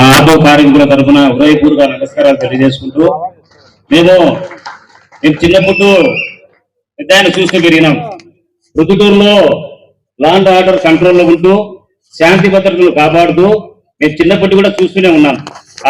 మా ఆటో కార్మికుల తరఫున హృదయపూర్వక నమస్కారాలు తెలియజేసుకుంటూ మేము మేము చిన్నప్పుడు పెద్ద ఆయన చూస్తూ పెరిగినాం. ప్రొద్దుటూరులో లాండ్ ఆర్డర్ కంట్రోల్లో ఉంటూ శాంతి భద్రతలు కాపాడుతూ మేము చిన్నప్పటి కూడా చూస్తూనే ఉన్నాం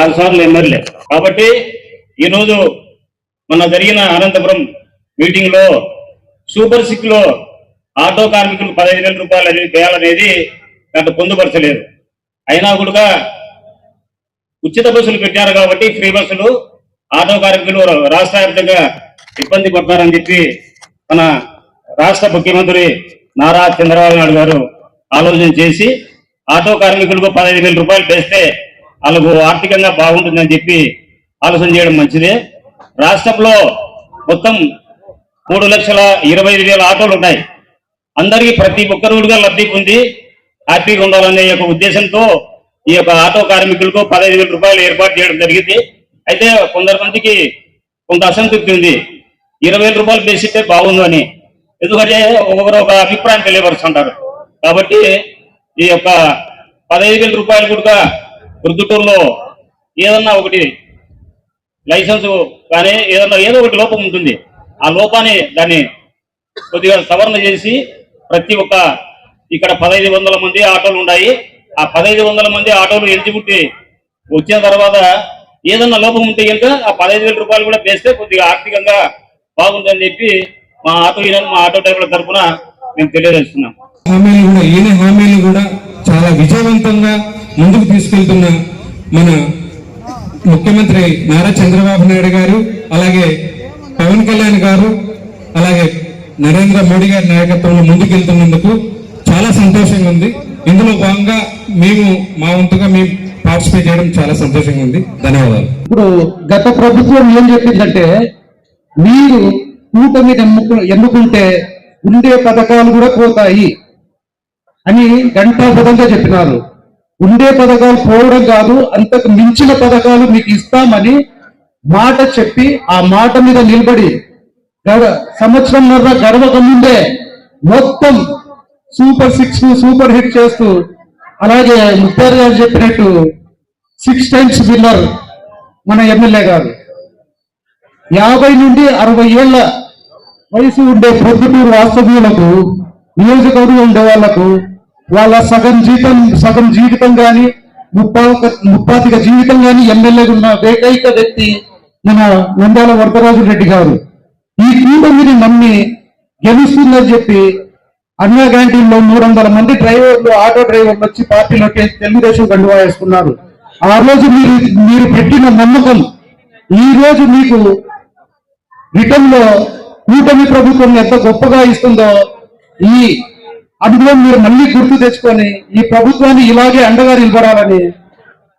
ఆరు సార్లు ఎమ్మెల్యే. కాబట్టి ఈరోజు మొన్న జరిగిన అనంతపురం మీటింగ్లో సూపర్ సిక్లో ఆటో కార్మికులు పదహైదు వేల రూపాయలు అనేది వేయాలనేది దాంట్లో పొందుపరచలేదు. అయినా కూడా ఉచిత బస్సులు పెట్టారు కాబట్టి ఫ్రీ బస్సులు ఆటో కార్మికులు రాష్ట్ర వ్యాప్తంగా ఇబ్బంది పడతారని చెప్పి మన రాష్ట్ర ముఖ్యమంత్రి నారా చంద్రబాబు నాయుడు గారు ఆలోచన చేసి ఆటో కార్మికులకు పదహైదు వేల రూపాయలు వేస్తే వాళ్ళకు ఆర్థికంగా బాగుంటుందని చెప్పి ఆలోచన చేయడం మంచిదే. రాష్ట్రంలో మొత్తం మూడు లక్షల ఇరవై ఐదు వేల ఆటోలు ఉన్నాయి. అందరికీ ప్రతి ఒక్కరుగా లబ్ధి పొంది హ్యాపీగా ఉండాలనే యొక్క ఉద్దేశంతో ఈ యొక్క ఆటో కార్మికులకు పదహైదు వేల రూపాయలు ఏర్పాటు చేయడం జరిగింది. అయితే కొందరు మందికి కొంత అసంతృప్తి ఉంది. ఇరవై వేల రూపాయలు బేసిస్తే బాగుందని ఎందుకంటే ఒక్కొక్కరు ఒక అభిప్రాయం తెలియపరుస్తుంటారు. కాబట్టి ఈ యొక్క పదహైదు వేల రూపాయలు కూడా గుర్తుటూరులో ఏదన్నా ఒకటి లైసెన్స్ కానీ ఏదన్నా ఏదో ఒకటి లోపం ఉంటుంది. ఆ లోపాన్ని దాన్ని కొద్దిగా సవరణ చేసి ప్రతి ఒక్క ఇక్కడ పదహైదు వందల మంది ఆటోలు ఉన్నాయి. ఆ పదహైదు వందల మంది ఆటోలు ఎలిజిబిలిటీ వచ్చిన తర్వాత ఏదన్నా లోపం ఉంటే కనుక ఆ పదహైదు వేల రూపాయలు కూడా వేస్తే కొద్దిగా ఆర్థికంగా బాగుందని చెప్పి మా ఆటో యూనియన్ మా ఆటో డ్రైవర్ల తరఫున మేము తెలియజేస్తున్నాం. హామీలు కూడా ఈయన హామీలు కూడా చాలా విజయవంతంగా ముందుకు తీసుకెళ్తున్న మన ముఖ్యమంత్రి నారా చంద్రబాబు నాయుడు గారు అలాగే పవన్ కళ్యాణ్ గారు అలాగే నరేంద్ర మోడీ గారి నాయకత్వంలో ముందుకెళ్తున్నందుకు చాలా సంతోషంగా ఉంది. ఇందులో భాగంగా మేము మా వంతుగా మేము పార్టిసిపేట్ చేయడం చాలా సంతోషంగా ఉంది. ధన్యవాదాలు. ఇప్పుడు గత ప్రభుత్వం ఏం చెప్పిందంటే మీరు కూటమి ఎన్నుకు ఎన్నుకుంటే ఉండే పథకాలు కూడా పోతాయి అని గంటాపదంగా చెప్పినారు. ఉండే పథకాలు పోవడం కాదు అంతకు మించిన పథకాలు మీకు ఇస్తామని మాట చెప్పి ఆ మాట మీద నిలబడి సంవత్సరం సంవత్సరంన్నర గడవక ముందే మొత్తం సూపర్ సిక్స్ సూపర్ హిట్ చేస్తూ అలాగే ముత్తారు గారు చెప్పినట్టు సిక్స్ టైమ్స్ విన్నర్ మన ఎమ్మెల్యే గారు. యాభై నుండి అరవై ఏళ్ళ వయసు ఉండే పొద్దుటూరు వాస్తవ్యులకు నియోజకవర్గం ఉండే వాళ్ళకు వాళ్ళ సగం జీతం సగం జీవితం కానీ ముప్పా ముప్పాతిక జీవితం కానీ ఎమ్మెల్యే ఉన్న ఏకైక వ్యక్తి మన నంద్యాల వరదరాజు రెడ్డి గారు. ఈ కూటమిని నమ్మి గెలుస్తుందని చెప్పి అన్నా క్యాంటీన్లో మూడు వందల మంది డ్రైవర్లు ఆటో డ్రైవర్లు వచ్చి పార్టీలోకి తెలుగుదేశం గండువా వేసుకున్నారు ఆ రోజు మీరు మీరు పెట్టిన నమ్మకం ఈ రోజు మీకు రిటర్న్లో కూటమి ప్రభుత్వం ఎంత గొప్పగా ఇస్తుందో ఈ అనుభవం మీరు మళ్ళీ గుర్తు తెచ్చుకొని ఈ ప్రభుత్వాన్ని ఇలాగే అండగా నిలబడాలని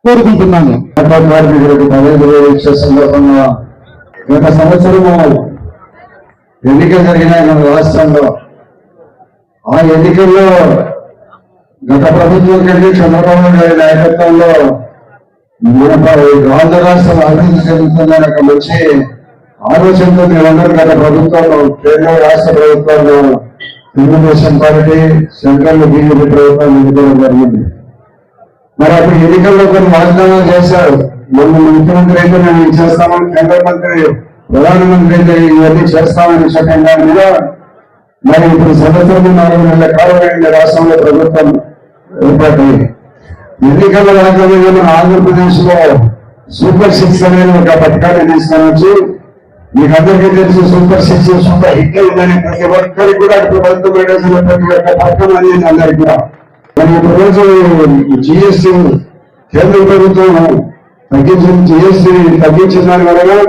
కోరుకుంటున్నాను. కార్మికులకు గత సంవత్సరము ఎన్నికలు జరిగినాయి మన రాష్ట్రంలో ఆ ఎన్నికల్లో గత ప్రభుత్వం కంటే చంద్రబాబు నాయుడు నాయకత్వంలో మన ప- ఆంధ్ర రాష్ట్రం అభివృద్ధి చెందుతుందనే ఒక మంచి ఆలోచనతో మేమందరం గత ప్రభుత్వంలో కేంద్ర రాష్ట్ర ప్రభుత్వంలో తెలుగుదేశం పార్టీ సెంట్రల్ బీజేపీ ప్రభుత్వం ఎన్నుకోవడం జరిగింది. మరి అప్పుడు ఎన్నికల్లో కొన్ని వాగ్దానాలు చేశారు. మొన్న ముఖ్యమంత్రి అయితే మేము ఇది చేస్తామని కేంద్ర మంత్రి ప్రధానమంత్రి అయితే ఇవన్నీ చేస్తామని చెప్పిన దాని మీద మరి ఇప్పుడు సంవత్సరం నాలుగు నెలల కాలం రాష్ట్రంలో ప్రభుత్వం ఏర్పాటైంది ఎన్నికల వాగ్దానంగా మన ఆంధ్రప్రదేశ్లో సూపర్ సిక్స్ అనేది ఒక పథకాన్ని తీసుకొని మీకు అందరికీ తెలుసు సూపర్ సిక్స్ సూపర్ హిట్ అయిందని ప్రతి ఒక్కరికి కూడా ప్రభుత్వం వేసిన ప్రతి ఒక్క పథకం అనేది అందరికి కూడా. మరి ఒక రోజు జిఎస్టీ కేంద్ర ప్రభుత్వం తగ్గించిన జిఎస్టీ తగ్గించిన దాని వలన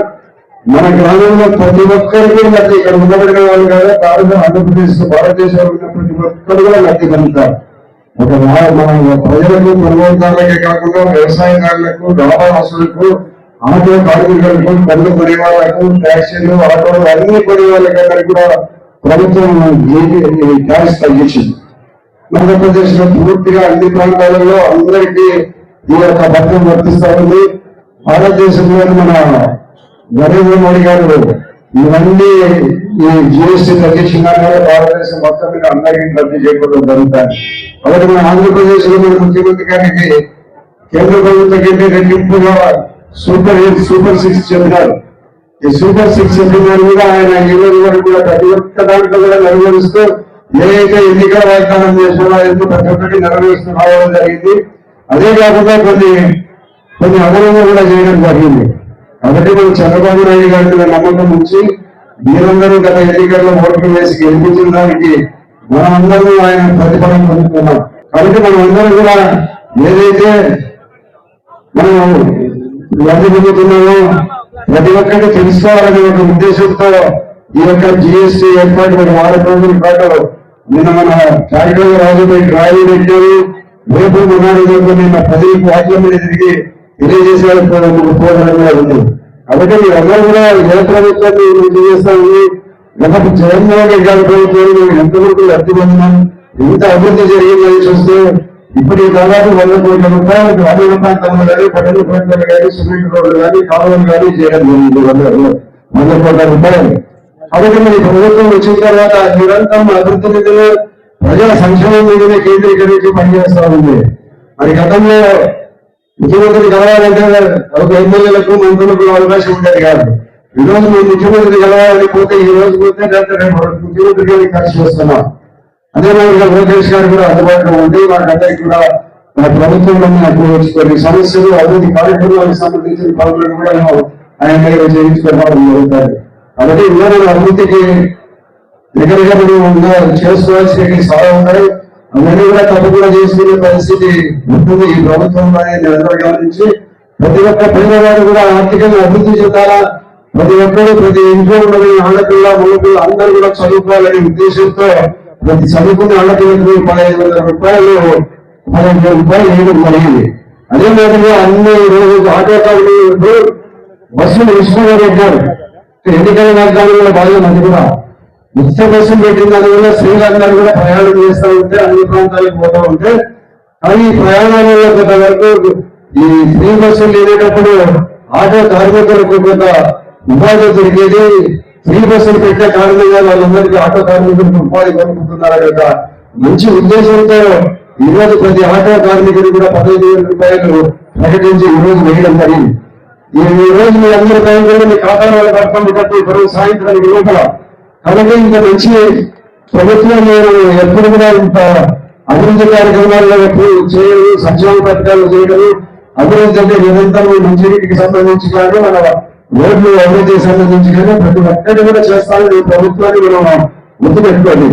మన గ్రామంలో ప్రతి ఒక్కరికి లబ్ధి ఇక్కడ ఉండబడిన వాళ్ళు కాదు భారత ఆంధ్రప్రదేశ్ భారతదేశంలో ఉన్న ప్రతి ఒక్కరు కూడా లబ్ధి పొందుతారు ఒక మన ప్రజలకు పర్వతాలకే కాకుండా వ్యవసాయదారులకు వ్యాపారస్తులకు ఆటో కార్మికులకు పనులు కొనే వాళ్ళకు ట్యాక్సీలు ఆటోలు అన్ని కొనే వాళ్ళకందరికీ కూడా ప్రభుత్వం ట్యాక్స్ తగ్గించింది. ఆంధ్రప్రదేశ్లో పూర్తిగా అన్ని ప్రాంతాలలో అందరికీ ఈ యొక్క భద్రం వర్తిస్తా ఉంది. భారతదేశంలోని మన నరేంద్ర మోడీ గారు ఇవన్నీ ఈ జిఎస్టీ తగ్గించిన భారతదేశం మొత్తం మీద అందరికీ రద్దు చేయకూడదు జరుగుతాయి. కాబట్టి మన ఆంధ్రప్రదేశ్లో మన ముఖ్యమంత్రి గారికి కేంద్ర ప్రభుత్వం కంటే రెట్టింపుగా సూపర్ సూపర్ సిక్స్ చెప్పినారు. ఈ సూపర్ సిక్స్ చెప్పిన దాని ఆయన ఈ రోజు వరకు కూడా ప్రతి ఒక్క దాంట్లో కూడా నెరవేరుస్తూ ఏదైతే ఎన్నికల వాగ్దానం చేసినా ఎందుకు ప్రతి ఒక్కటి నెరవేరుస్తూ రావడం జరిగింది. అదే కాకుండా కొన్ని కొన్ని అదనంగా కూడా చేయడం జరిగింది. కాబట్టి మనం చంద్రబాబు నాయుడు గారి మీద నమ్మకం ఉంచి మీరందరూ గత ఎన్నికల్లో ఓట్లు వేసి గెలిపించిన దానికి మనమందరం ఆయన ప్రతిఫలం పొందుతున్నాం. కాబట్టి మనం అందరం కూడా ఏదైతే మనం లబ్ధి పొందుతున్నామో ప్రతి ఒక్కటి తెలుసుకోవాలనే ఒక ఉద్దేశంతో ఈ యొక్క జిఎస్టీ ఏర్పాటు మన వారం రోజుల పాటు నిన్న మన కార్యక్రమ రాజుపై డ్రాయి పెట్టారు. రేపు మొన్నటి రేపు నిన్న పది వాక్యం మీద తిరిగి తెలియజేసే పోవడం కూడా ఉంది. కాబట్టి మీరందరూ కూడా ఏ ప్రభుత్వాన్ని ఇది చేస్తామని ఉంది గత జగన్మోహన్ రెడ్డి గారి ప్రభుత్వం ఎంతవరకు లబ్ధి పొందినాం ఎంత అభివృద్ధి జరిగిందని చూస్తే ఇప్పుడు దాదాపు వంద కోట్ల రూపాయలు గ్రామీణ ప్రాంతంలో కానీ పట్టణ ప్రాంతాలు కానీ సిమెంట్ రోడ్లు కానీ కాలువలు కానీ చేయడం జరిగింది వంద వంద కోట్ల రూపాయలు. కాబట్టి మరి ప్రభుత్వం వచ్చిన తర్వాత నిరంతరం అభివృద్ధి నిధులు ప్రజా సంక్షేమం మీదనే కేంద్రీకరించి పనిచేస్తా ఉంది. మరి గతంలో ముఖ్యమంత్రి కలవాలంటే ఒక ఎమ్మెల్యేలకు మంత్రులకు అవకాశం ఉండేది కాదు. ఈ రోజు మేము ముఖ్యమంత్రి కలవాలని పోతే ఈ రోజు పోతే ముఖ్యమంత్రి గారికి కలిసి వస్తున్నాం. అదే మాదిరిగా లోకేష్ గారు కూడా అందుబాటులో ఉండి వాళ్ళందరికీ కూడా మన ప్రభుత్వంలో నాకు కొన్ని సమస్యలు అభివృద్ధి కార్యక్రమాలకు సంబంధించిన పనులను కూడా మేము ఆయన చేయించుకోవడం జరుగుతుంది. కాబట్టి ఇవాళ అభివృద్ధికి దగ్గరగా మనం చేసుకోవాల్సిన చేసుకోవాల్సినవి చాలా ఉన్నాయి. అవన్నీ కూడా తప్పు కూడా చేసుకునే పరిస్థితి ఉంటుంది. ఈ ప్రభుత్వంలో నిరంతరం గమనించి ప్రతి ఒక్క పేదవాడు కూడా ఆర్థికంగా అభివృద్ధి చెందాలా? ప్రతి ఒక్కరు ప్రతి ఇంట్లో ఉన్న ఆడపిల్ల మగపిల్ల అందరూ కూడా చదువుకోవాలనే ఉద్దేశంతో ప్రతి చదువుకునే ఆడపిల్లకు పదహైదు వందల రూపాయలు పదహైదు వేల రూపాయలు వేయడం జరిగింది. అదే మాదిరిగా అన్ని రోజు ఆటో కార్మికులు బస్సులు విష్ణుగా పెట్టారు ఎన్నికల వాగ్దానంలో భాగం అది కూడా ఉచిత బస్సులు పెట్టిన దానివల్ల స్త్రీలందరూ కూడా ప్రయాణం చేస్తూ ఉంటే అన్ని ప్రాంతాలకు పోతూ ఉంటే కానీ ఈ ప్రయాణాలలో కొంత వరకు ఈ ఫ్రీ బస్సులు లేనేటప్పుడు ఆటో కార్మికులకు కొంత ఉపాధి దొరికేది ఫ్రీ బస్సులు పెట్టే కారణంగా వాళ్ళందరికీ ఆటో కార్మికులకు ఉపాధి కలుగుతున్నారు కనుక మంచి ఉద్దేశంతో ఈరోజు ప్రతి ఆటో కార్మికుడు కూడా పదహైదు వేల రూపాయలు ప్రకటించి ఈరోజు వేయడం జరిగింది. ఈ రోజు మీ అందరి బ్యాంకులు మీ ఖాతాలో పడుతుంది కట్టి ఇప్పుడు సాయంత్రానికి లోపల అలాగే ఇంత మంచి ప్రభుత్వం నేను ఎప్పుడు కూడా ఇంత అభివృద్ధి కార్యక్రమాల్లో ఎప్పుడు చేయడం సంక్షేమ పథకాలు చేయడం అభివృద్ధి అంటే నిరంతరం మంచినీటికి సంబంధించి కానీ మన రోడ్లు అభివృద్ధికి సంబంధించి కానీ ప్రతి ఒక్కటి కూడా చేస్తానని ప్రభుత్వాన్ని మనం గుర్తు పెట్టుకోండి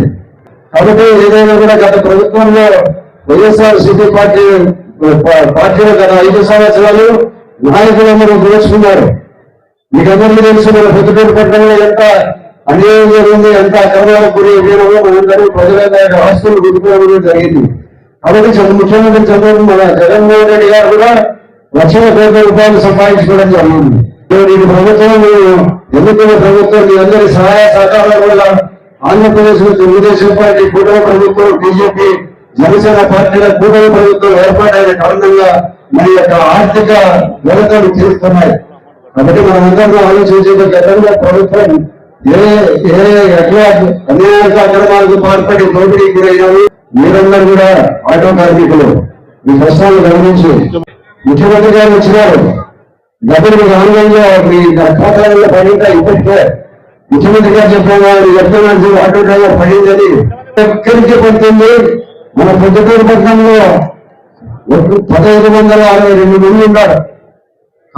కాబట్టి ఏదైనా కూడా గత ప్రభుత్వంలో వైఎస్ఆర్ సిపి పార్టీ పార్టీలో గత ఐదు సంవత్సరాలు నాయకులందరూ దోచుకున్నారు. మీకందరికీ తెలుసు మన పొద్దుటూరు పట్టణంలో ఎంత అన్యాయం జరిగింది ఎంత అక్రమాలకు గురి అయ్యామో మనందరూ ప్రజల ఆస్తులు గుర్తుకోవడం జరిగింది. కాబట్టి ముఖ్యమంత్రి చంద్రబాబు మన జగన్మోహన్ రెడ్డి గారు కూడా లక్షల కోట్ల రూపాయలు సంపాదించుకోవడం జరిగింది. ఇప్పుడు ఈ ప్రభుత్వం ఎన్నుకున్న ప్రభుత్వం? మీ అందరి సహాయ సహకారాల వల్ల ఆంధ్రప్రదేశ్లో తెలుగుదేశం పార్టీ కూటమి ప్రభుత్వం బీజేపీ జనసేన పార్టీల కూటమి ప్రభుత్వం ఏర్పాటైన కారణంగా మరి యొక్క ఆర్థిక వ్యవస్థలు తీరుస్తున్నాయి. కాబట్టి మనమందరం ఆలోచించేది గతంలో ప్రభుత్వం ఏ ఏ ఎట్లా? అనేక అక్రమాలకు పాల్పడి దోపిడీకి గురైనారు. మీరందరూ కూడా ఆటో కార్మికులు. మీ కష్టాలను గమనించి ముఖ్యమంత్రి గారు వచ్చినారు. గతంలో ఆన్లైన్లో మీ ఖాతాలలో పడిందా ఇప్పటికే? ముఖ్యమంత్రి గారు చెప్పిన చెప్తున్నారు ఆటో డ్రైవర్ పడిందని ఎక్కడికి పడుతుంది? మన పొద్దుటూరు పట్టణంలో పదహైదు వందల అరవై రెండు మంది ఉన్నారు.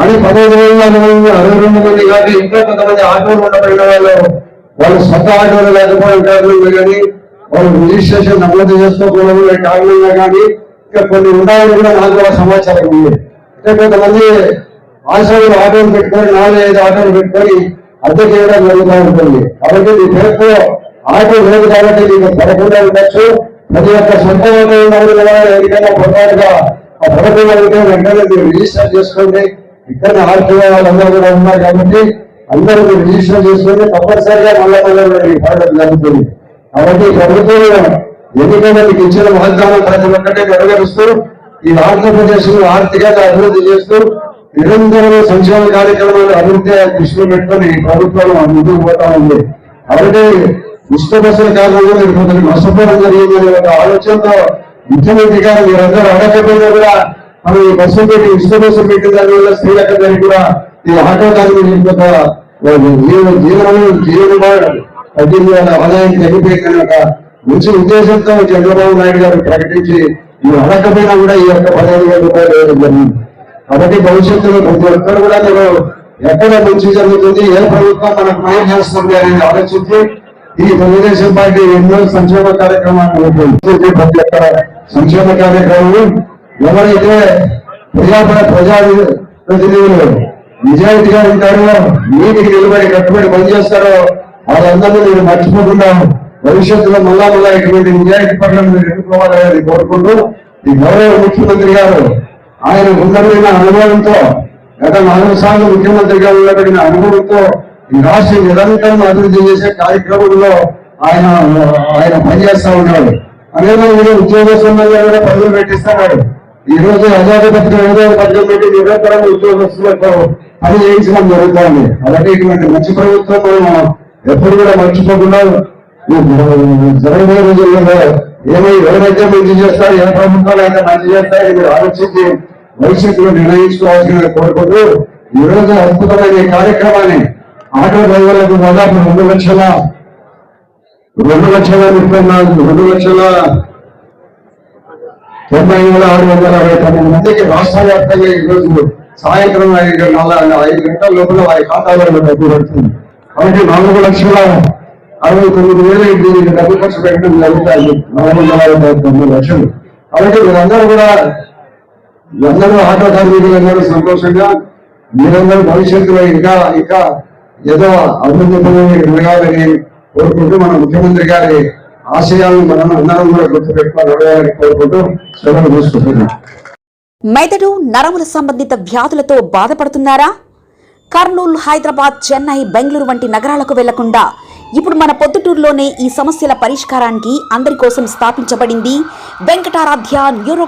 అని పదహైదు వందల అరవై రెండు మంది కానీ ఇంకా కొంతమంది ఆటోలు ఉండబడిన వాళ్ళు. వాళ్ళు సొంత ఆటోలు లేకపోవడం కారణంగా కానీ వాళ్ళు రిజిస్ట్రేషన్ నమోదు చేసుకోకూడదు కారణంగా కానీ ఇంకా కొన్ని ఉన్నాయని కూడా నాకు కూడా సమాచారం ఉంది. అంటే కొంతమంది ఆశ్రమంలో ఆటోలు పెట్టుకొని నాలుగు ఐదు ఆటోలు పెట్టుకొని అద్దె చేయడం జరుగుతూ ఉంటుంది. కాబట్టి మీ పేరుతో ఆటో లేదు కాబట్టి మీకు పడకుండా ఉండొచ్చు. ప్రతి ఒక్క సొంత ఆటో ఉన్నవాళ్ళు కూడా ఏదైనా పొరపాటుగా ఆ పడకుండా ఉంటే వెంటనే మీరు రిజిస్టర్ చేసుకోండి. ఇక్కడ ఆర్టీఓ వాళ్ళందరూ కూడా ఉన్నారు కాబట్టి అందరూ మీరు రిజిస్టర్ చేసుకొని తప్పనిసరిగా మళ్ళా మళ్ళీ జరుగుతుంది కాబట్టి ప్రభుత్వం ఎన్నికైనా మీకు ఇచ్చిన వాగ్దానం ప్రతి ఒక్కటే నెరవేరుస్తూ ఈ ఆంధ్రప్రదేశ్ ఆర్థికంగా అభివృద్ధి చేస్తూ నిరంతరం సంక్షేమ కార్యక్రమాలు అభివృద్ధి దృష్టిలో పెట్టుకొని ఈ ప్రభుత్వం ముందుకు పోతా ఉంది. కాబట్టి ఉచిత బస్సుల కారణంగా మీరు కొంచెం నష్టపోవడం జరిగిందనే ఒక ఆలోచనతో ముఖ్యమంత్రి గారు మీరందరూ అడగకపోయినా కూడా మనం ఈ బస్సు పెట్టి ఉచిత పెట్టిన దాని వల్ల స్త్రీలందరికీ కూడా ఈ ఆటో కార్మికులకు ఒక జీవన జీవనము జీవన తగ్గింది వాళ్ళ ఆదాయం తగ్గిపోయిందని ఒక మంచి ఉద్దేశంతో చంద్రబాబు నాయుడు గారు ప్రకటించి మీరు అడగకపోయినా కూడా ఈ యొక్క పదహైదు వేల రూపాయలు వేయడం జరిగింది. కాబట్టి భవిష్యత్తులో ప్రతి ఒక్కరు కూడా మీరు ఎక్కడ మంచి జరుగుతుంది ఏ ప్రభుత్వం మనకు న్యాయం చేస్తుంది అనేది ఆలోచించి ఈ తెలుగుదేశం పార్టీ ఎన్నో సంక్షేమ కార్యక్రమాలు ప్రతి ఒక్క సంక్షేమ కార్యక్రమాలు ఎవరైతే ప్రజా ప్రజా ప్రతినిధులు నిజాయితీగా ఉంటారో నీటికి నిలబడి కట్టుబడి పనిచేస్తారో వాళ్ళందరినీ మీరు మర్చిపోకుండా భవిష్యత్తులో మళ్ళా మళ్ళా ఇటువంటి నిజాయితీ పట్ల మీరు ఎన్నుకోవాలని కోరుకుంటూ ఈ గౌరవ ముఖ్యమంత్రి గారు ఆయన ఉన్నతమైన అనుభవంతో గత నాలుగు సార్లు ముఖ్యమంత్రిగా ఉండబడిన అనుభవంతో ఈ రాష్ట్ర నిరంతరం అభివృద్ధి చేసే కార్యక్రమంలో ఆయన ఆయన పనిచేస్తా ఉన్నాడు. అదే ఉద్యోగ ఉద్యోగస్తులంగా కూడా పనులు పెట్టిస్తున్నాడు ఈ రోజు ఆజాద పత్రిక ఏదో పత్రిక పెట్టి నిరంతరం ఉద్యోగస్తులకు పని చేయించడం జరుగుతుంది. అలాగే ఇటువంటి మంచి ప్రభుత్వం మనం ఎప్పుడు కూడా మర్చిపోకుండా జరగబోయే రోజుల్లో ఏమై ఎవరైతే మంచి చేస్తారు ఏ ప్రభుత్వాలు అయితే మంచి చేస్తారో మీరు ఆలోచించి భవిష్యత్తులో నిర్ణయించుకోవాల్సిన కోరుకుంటూ ఈ రోజు అద్భుతమైన ఈ కార్యక్రమాన్ని ఆటో డ్రైవర్లకు దాదాపు రెండు లక్షల రెండు లక్షల ముప్పై నాలుగు రెండు లక్షల తొంభై వేల ఆరు వందల అరవై తొమ్మిది మందికి రాష్ట్ర వ్యాప్తంగా ఈరోజు సాయంత్రం ఐదు నాలుగు ఐదు గంటల లోపల వారి ఖాతాలలో డబ్బు పడుతుంది. కాబట్టి నాలుగు లక్షల అరవై తొమ్మిది వేల దీనికి డబ్బు ఖర్చు పెట్టడం జరుగుతాయి. నాలుగు వందల అరవై తొమ్మిది లక్షలు. కాబట్టి మీరందరూ కూడా అందరూ ఆటో కార్మికులందరూ సంతోషంగా మీరందరూ భవిష్యత్తులో ఇంకా ఇంకా ఏదో అభివృద్ధి పనులు జరగాలని కోరుకుంటూ మన ముఖ్యమంత్రి గారి ఆశయాలను మనం అందరం కూడా గుర్తుపెట్టుకోవాలని కోరుకుంటూ సెలవు తీసుకుంటున్నాం. మెదడు నరముల సంబంధిత వ్యాధులతో బాధపడుతున్నారా? కర్నూలు హైదరాబాద్ చెన్నై బెంగళూరు వంటి నగరాలకు వెళ్ళకుండా ఇప్పుడు మన పొద్దుటూరులోనే ఈ సమస్యల పరిష్కారానికి అందరి కోసం స్థాపించబడింది వెంకటారాధ్య న్యూరో